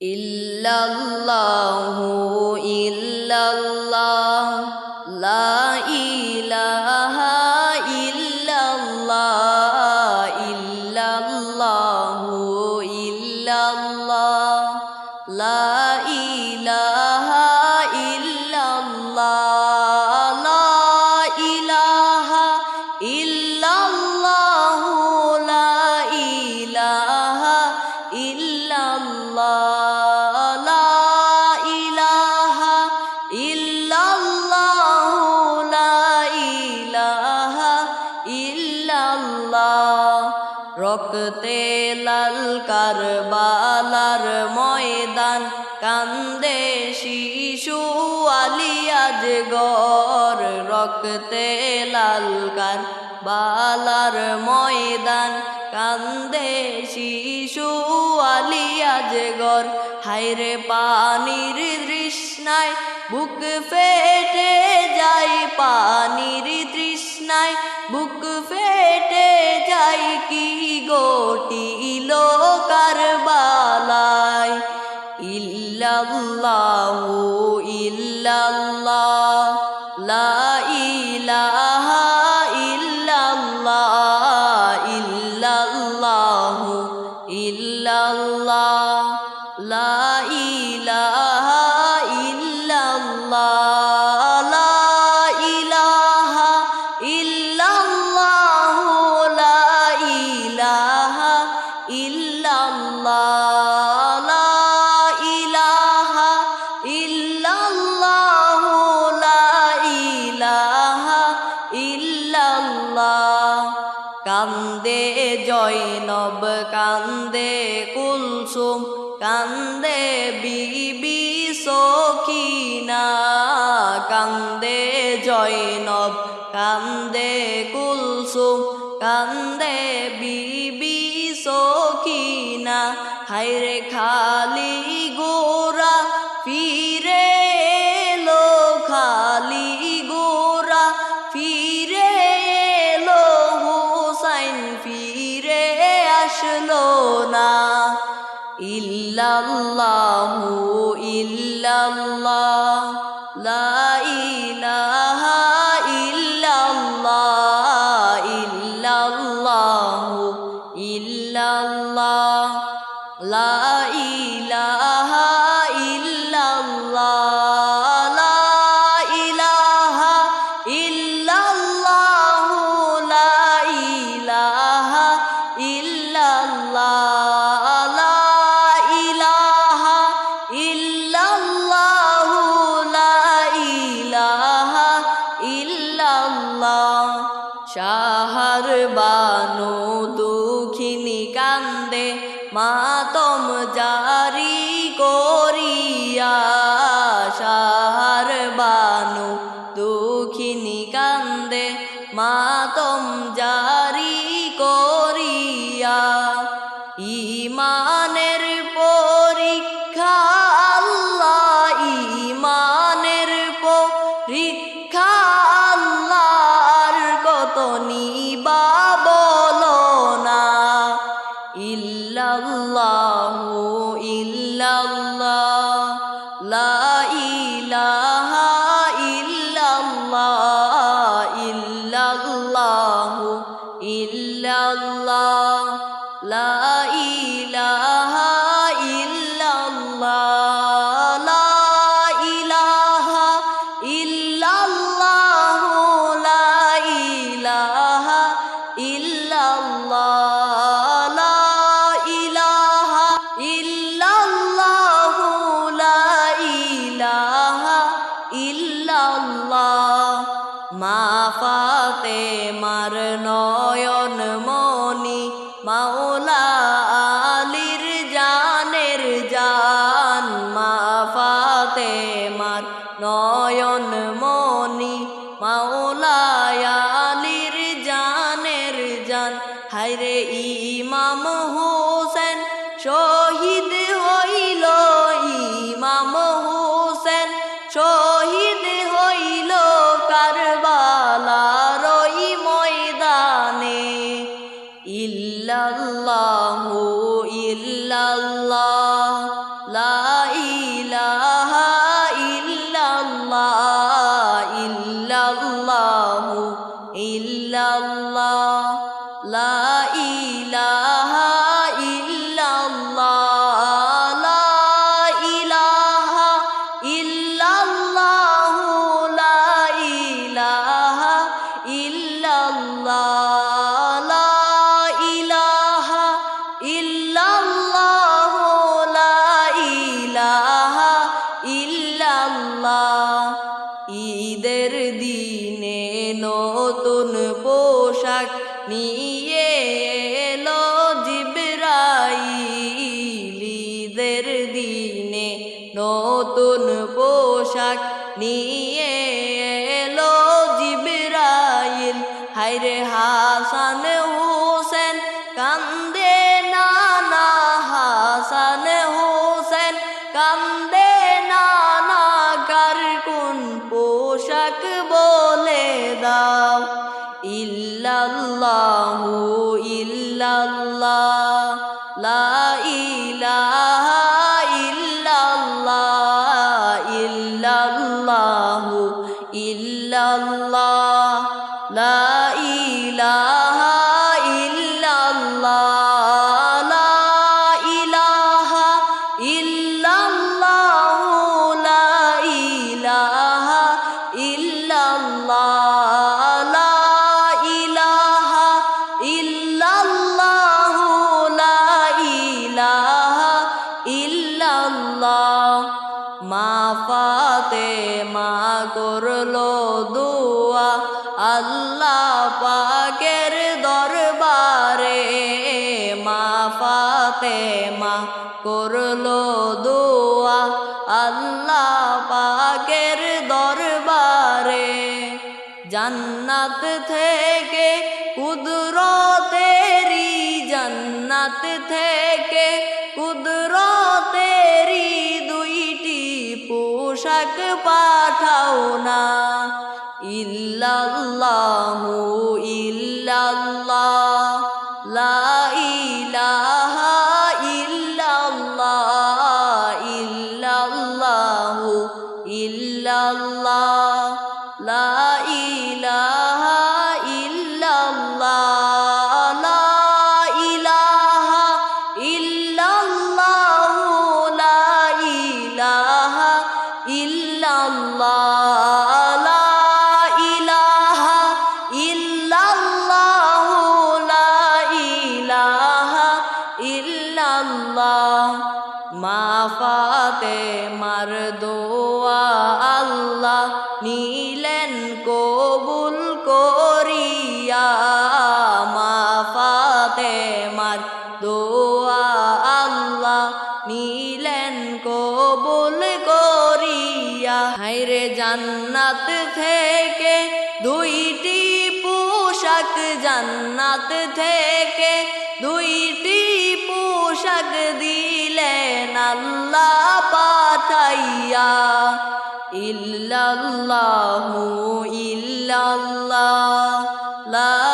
ইল্লাল্লাহু ইল্লাল্লাহ রক্তে লাল কারবালার ময়দান কান্দে শিশু আলিয়াজ গর রক্তে লাল কারবালার ময়দান কান্দে শিশু আলিয়াজ গর হাইরে পানির তৃষ্ণায় বুক ফেটে যায়, পানির তৃষ্ণায় বুক ফেটে যায় কি গোটিল কারবালায়? ইল্লাল্লাহু কান্দে জয়নব কান্দে কুলসুম কান্দে বিবি সখিনা। কান্দে জয়নব কান্দে কুলসুম কান্দে হাইরে খালি মাতম জারি করিয়া শাহর বানু দুখিনী কান্দে মাতম জারি করিয়া ইমানের মা ফাতে মার নয়ন মনি মাওলা আলির জানের জান। মা ফাতে মার নয়ন মনি মাওলা ইলাহা দিনে নতুন পোশাক নিয়ে এলো জিবরাইল। হাইরে হাসান إلا الله. ফাতেমা করল দোয়া, আল্লাহ পাকের দরবারে। জান্নাত থেকে কুদরতেরি জান্নাত থেকে কুদরতেরি দুইটি পোশাক পাঠাও না। ইল্লাল্লাহু থেকে দুইটি পোশাক জান্নাত থেকে দুইটি পোশাক দিলেন আল্লাহ পাঠাইয়া। ইল্লাল্লাহু ইল্লাল্লাহ লা